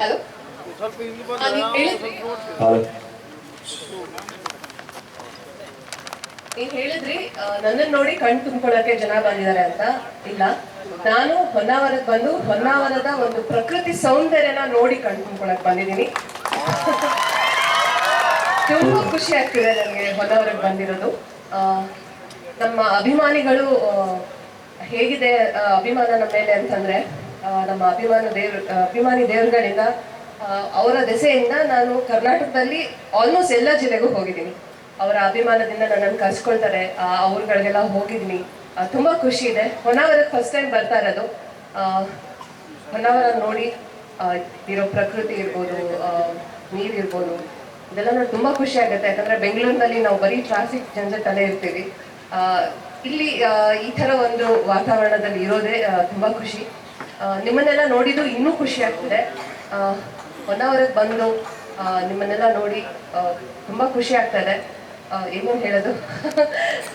Hello? ನೀವ್ ಹೇಳಿದ್ರಿ ನನ್ನನ್ನ ನೋಡಿ ಕಣ್ ತುಂಬಿಕೊಳ್ಳಕ್ಕೆ ಜನ ಬಂದಿದ್ದಾರೆ ಅಂತ. ಇಲ್ಲ. ನಾನು ಹೊನ್ನಾವರಕ್ಕೆ ಬಂದು ಹೊನ್ನಾವರದ ಒಂದು ಪ್ರಕೃತಿ ಸೌಂದರ್ಯನ ನೋಡಿ ಕಣ್ ತುಂಬ್ಕೊಳಕ್ ಬಂದಿದ್ದೀನಿ. ತುಂಬಾ ಖುಷಿ ಆಗ್ತಿದೆ ನನಗೆ ಹೊನ್ನಾವರಕ್ಕೆ ಬಂದಿರೋದು. ನಮ್ಮ ಅಭಿಮಾನಿಗಳು ಹೇಗಿದೆ ಅಭಿಮಾನ ನಮ್ಮ ಮೇಲೆ ಅಂತಂದ್ರೆ ನಮ್ಮ ಅಭಿಮಾನ ದೇವ್ರ ಅಭಿಮಾನಿ ದೇವರುಗಳಿಂದ ಅವರ ದೆಸೆಯಿಂದ ನಾನು ಕರ್ನಾಟಕದಲ್ಲಿ ಆಲ್ಮೋಸ್ಟ್ ಎಲ್ಲ ಜಿಲ್ಲೆಗೂ ಹೋಗಿದ್ದೀನಿ. ಅವರ ಅಭಿಮಾನದಿಂದ ನನ್ನನ್ನು ಕರ್ಸ್ಕೊಳ್ತಾರೆ. ಆ, ಹೋಗಿದ್ದೀನಿ. ತುಂಬ ಖುಷಿ ಇದೆ. ಹೊನ್ನಾವರಕ್ಕೆ ಫಸ್ಟ್ ಟೈಮ್ ಬರ್ತಾ ಇರೋದು. ಹೊನ್ನಾವರ ನೋಡಿ ಇರೋ ಪ್ರಕೃತಿ ಇರ್ಬೋದು ನೀರಿರ್ಬೋದು ಇದೆಲ್ಲ ನೋಡಿ ತುಂಬಾ ಖುಷಿ ಆಗುತ್ತೆ. ಯಾಕಂದ್ರೆ ಬೆಂಗಳೂರಿನಲ್ಲಿ ನಾವು ಬರೀ ಟ್ರಾಫಿಕ್ ಜಂಜಟಲ್ಲೇ ಇರ್ತೀವಿ. ಇಲ್ಲಿ ಈ ತರ ಒಂದು ವಾತಾವರಣದಲ್ಲಿ ಇರೋದೇ ತುಂಬ ಖುಷಿ. ನಿಮ್ಮನ್ನೆಲ್ಲ ನೋಡಿದ್ದು ಇನ್ನೂ ಖುಷಿ ಆಗ್ತಿದೆ. ಹೊನ್ನಾವರಕ್ಕೆ ಬಂದು ನಿಮ್ಮನ್ನೆಲ್ಲ ನೋಡಿ ತುಂಬಾ ಖುಷಿ ಆಗ್ತದೆ ಇದೆ. ಆ, ಏನು ಹೇಳೋದು?